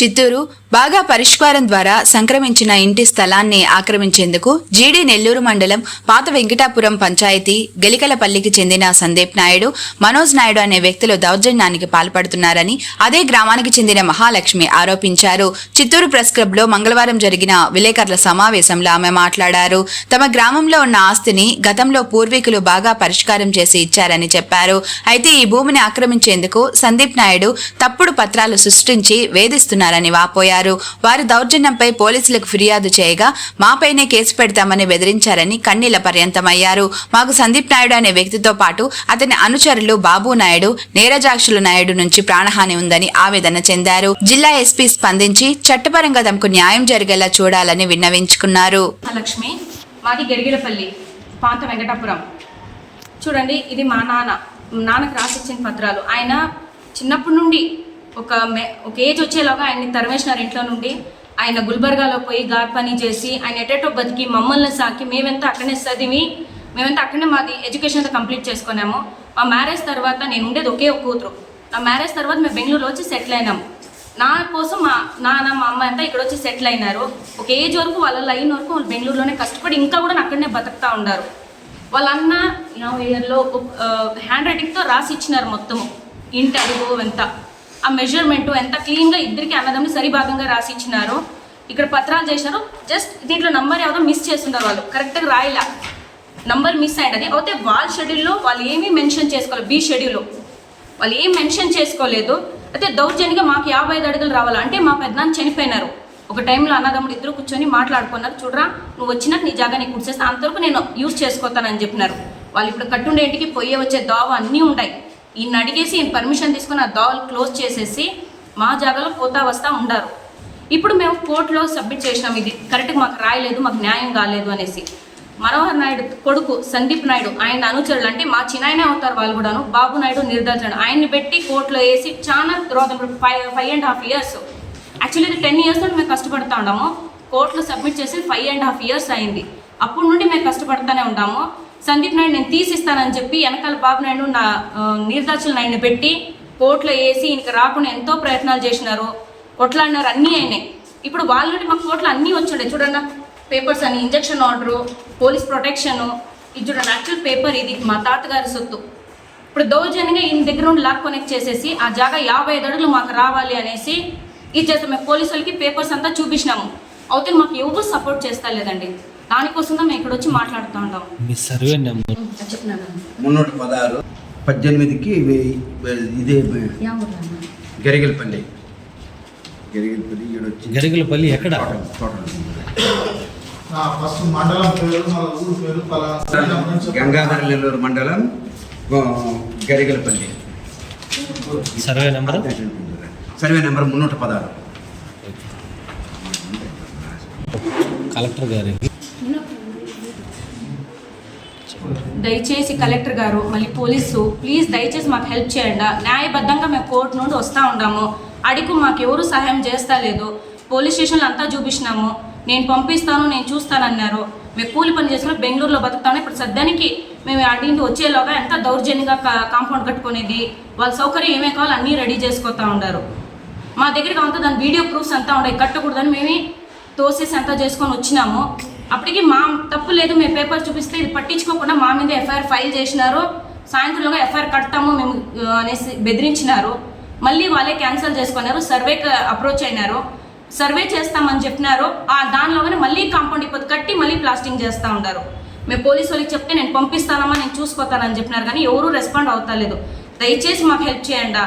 చిత్తూరు బాగా పరిష్కారం ద్వారా సంక్రమించిన ఇంటి స్థలాన్ని ఆక్రమించేందుకు జీడీ నెల్లూరు మండలం పాత వెంకటాపురం పంచాయతీ గెలికలపల్లికి చెందిన సందీప్ నాయుడు మనోజ్ నాయుడు అనే వ్యక్తులు దౌర్జన్యానికి పాల్పడుతున్నారని అదే గ్రామానికి చెందిన మహాలక్ష్మి ఆరోపించారు. చిత్తూరు ప్రెస్ క్లబ్లో మంగళవారం జరిగిన విలేకరుల సమావేశంలో ఆమె మాట్లాడారు. తమ గ్రామంలో ఉన్న ఆస్తిని గతంలో పూర్వీకులు బాగా పరిష్కారం చేసి ఇచ్చారని చెప్పారు. అయితే ఈ భూమిని ఆక్రమించేందుకు సందీప్ నాయుడు తప్పుడు పత్రాలు సృష్టించి వేధిస్తున్నారు. చేస్తున్నారని వాపోయారు. వారి దౌర్జన్యంపై పోలీసులకు ఫిర్యాదు చేయగా మాపైనే కేసు పెడతామని బెదిరించారని కన్నీళ్ళ పర్యంతమయ్యారు. మాకు సందీప్ నాయుడు అనే వ్యక్తితో పాటు అతని అనుచరులు బాబు నాయుడు నేరజాక్షుల నాయుడు నుంచి ప్రాణహాని ఉందని ఆవేదన చెందారు. జిల్లా ఎస్పీ స్పందించి చట్టపరంగా తమకు న్యాయం జరిగేలా చూడాలని విన్నవించుకున్నారు. లక్ష్మి మాది గెరిగిలపల్లి పాత వెంకటాపురం. చూడండి ఇది మా నాన్న. నాన్నకు రాసిచ్చిన పత్రాలు. ఆయన చిన్నప్పటి నుండి ఒక మె ఒక ఏజ్ వచ్చేలాగా ఆయన్ని తరిమేసినారు ఇంట్లో నుండి. ఆయన గుల్బర్గాలో పోయి గార్ పని చేసి ఆయన ఎటెటో బతికి మమ్మల్ని సాకి మేమెంతా అక్కడనే చదివి మేమంతా అక్కడనే మాది ఎడ్యుకేషన్ అంతా కంప్లీట్ చేసుకున్నాము. మా మ్యారేజ్ తర్వాత నేను ఉండేది ఒకే ఒక కూతురు. నా మ్యారేజ్ తర్వాత మేము బెంగళూరులో వచ్చి సెటిల్ అయినాము నా కోసం మా నాన్న మా అమ్మ అంతా ఇక్కడ వచ్చి సెటిల్ అయినారు. ఒక ఏజ్ వరకు వాళ్ళ లైన్ వరకు వాళ్ళు బెంగళూరులోనే కష్టపడి ఇంకా కూడా అక్కడనే బతుకుతా ఉన్నారు. వాళ్ళ అన్న యాభై ఇయర్లో హ్యాండ్ రైటింగ్తో రాసి ఇచ్చినారు మొత్తము. ఇంటి అడుగు అంతా ఆ మెజర్మెంట్ ఎంత క్లీన్గా ఇద్దరికి అన్నదమ్ములు సరిభాగంగా రాసి ఇచ్చినారు ఇక్కడ పత్రాలు చేశారు జస్ట్ దీంట్లో నంబర్ ఎవరో మిస్ చేస్తున్నారు వాళ్ళు. కరెక్ట్గా రాయలా. నంబర్ మిస్ అయ్యింది అయితే వాళ్ళ షెడ్యూల్లో వాళ్ళు ఏమీ మెన్షన్ చేసుకోలేదు బి షెడ్యూల్లో వాళ్ళు ఏం మెన్షన్ చేసుకోలేదు. అయితే దౌర్జన్యంగా మాకు యాభై ఐదు అడుగులు రావాలి? అంటే మా పెద్దనాన్న చనిపోయినారు. ఒక టైంలో అన్నదమ్ముడు ఇద్దరు కూర్చొని మాట్లాడుకున్నారు. చూడరా నువ్వు వచ్చినాక నీ జాగా నీకు కుర్చేస్తా అంతవరకు నేను యూజ్ చేసుకోతానని చెప్పినారు. వాళ్ళు ఇప్పుడు కట్టుండే ఇంటికి వచ్చే దోవ అన్నీ ఉంటాయి. ఈయన అడిగేసి ఈయన పర్మిషన్ తీసుకుని ఆ దోవలు క్లోజ్ చేసేసి మా జాగాలో పోతా వస్తా ఉండారు. ఇప్పుడు మేము కోర్టులో సబ్మిట్ చేసినాం ఇది. కరెక్ట్గా మాకు రాయలేదు మాకు న్యాయం కాలేదు అనేసి. మనోహర్ నాయుడు కొడుకు సందీప్ నాయుడు ఆయన అనుచరులు అంటే మా చిన్నాయనే అవుతారు వాళ్ళు కూడాను. బాబు నాయుడు నిర్దాచన ఆయన్ని పెట్టి కోర్టులో వేసి చాలా తర్వాత five five and half years actually ఇది టెన్ ఇయర్స్ నుండి మేము కష్టపడుతూ ఉన్నాము. కోర్టులో సబ్మిట్ చేసి ఫైవ్ అండ్ హాఫ్ ఇయర్స్ అయింది. అప్పటి నుండి మేము కష్టపడుతూనే ఉంటాము సందీప్ నాయుడు నేను తీసిస్తానని చెప్పి వెనకాల బాబు నాయుడు నా నిర్దాచల నాయుడిని పెట్టి కోర్టులో వేసి ఈయనకి రాకుండా ఎంతో ప్రయత్నాలు చేసినారు. కొట్లాడినారు అన్నీ అయినాయి. ఇప్పుడు వాళ్ళ నుండి మాకు కోట్లు అన్నీ వచ్చుండే చూడండి పేపర్స్ అని ఇంజక్షన్ ఆర్డరు పోలీస్ ప్రొటెక్షను ఇది చూడండి యాక్చువల్ పేపర్ ఇది. మా తాతగారి సొత్తు. ఇప్పుడు దౌర్జన్యంగా ఈయన దగ్గర నుండి లాక్ కనెక్ట్ చేసేసి ఆ జాగా యాభై ఐదు అడుగులు మాకు రావాలి అనేసి ఇది చేస్తాం. మేము పోలీసు వాళ్ళకి పేపర్స్ అంతా చూపించినాము. అయితే మాకు ఎవరు సపోర్ట్ చేస్తా లేదండి? దానికోసం మేము ఇక్కడ వచ్చి మాట్లాడుతూ ఉంటాం మీ సర్వే నెంబర్. చెప్తున్నాను. మున్నూట పదహారు పద్దెనిమిదికి ఇదే గరిగలపల్లి. గరిగలపల్లి ఈడొచ్చి. గరిగలపల్లి ఎక్కడ? గంగాధర నెల్లూరు మండలం Garigalapalli. Survey number? Survey number మున్నూట పదహారు. కలెక్టర్ గారికి దయచేసి కలెక్టర్ గారు మళ్ళీ పోలీసు ప్లీజ్ దయచేసి మాకు హెల్ప్ చేయండి. న్యాయబద్ధంగా మేము కోర్టు నుండి వస్తూ ఉన్నాము. అడిగి మాకు ఎవరు సహాయం చేస్తా లేదు. పోలీస్ స్టేషన్లో అంతా చూపించినాము. నేను పంపిస్తాను నేను చూస్తానన్నారు. మేము కూలి పని చేసిన బెంగళూరులో బతుకుతాము. ఇప్పుడు సద్యానికి మేము అడిగింటి వచ్చేలోగా ఎంత దౌర్జన్యంగా కాంపౌండ్ కట్టుకునేది? వాళ్ళ సౌకర్యం ఏమే కావాలో అన్నీ రెడీ చేసుకొస్తా ఉన్నారు. మా దగ్గరికి అంతా దాని వీడియో ప్రూఫ్స్ అంతా ఉన్నాయి. కట్టకూడదని మేమే తోసేసి అంతా చేసుకొని వచ్చినాము. అప్పటికి మా తప్పు లేదు మేము పేపర్ చూపిస్తే ఇది పట్టించుకోకుండా మా మీద ఎఫ్ఐఆర్ ఫైల్ చేసినారు. సాయంత్రంలోగా ఎఫ్ఐఆర్ కడతాము మేము అనేసి బెదిరించినారు. మళ్ళీ వాళ్ళే క్యాన్సిల్ చేసుకున్నారు సర్వేకి అప్రోచ్ అయినారు. సర్వే చేస్తామని చెప్పినారు. ఆ దానిలోగానే మళ్ళీ కాంపౌండ్ ఇప్పుడు కట్టి మళ్ళీ ప్లాస్టింగ్ చేస్తూ ఉన్నారు మేము పోలీసు వాళ్ళకి చెప్తే నేను పంపిస్తానమ్మా నేను చూసుకోతానని చెప్పినారు కానీ ఎవరు రెస్పాండ్ అవుతలేదు. దయచేసి మాకు హెల్ప్ చేయండి?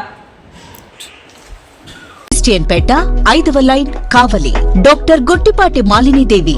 క్రిస్టియన్ పేట ఐదవ line Kavali. Doctor Guttipati Malinidevi.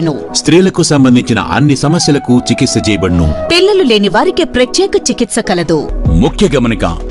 స్త్రీలకు సంబంధించిన అన్ని సమస్యలకు చికిత్స చేయబడును. పిల్లలు లేని వారికి ప్రత్యేక చికిత్స కలదు. ముఖ్య గమనిక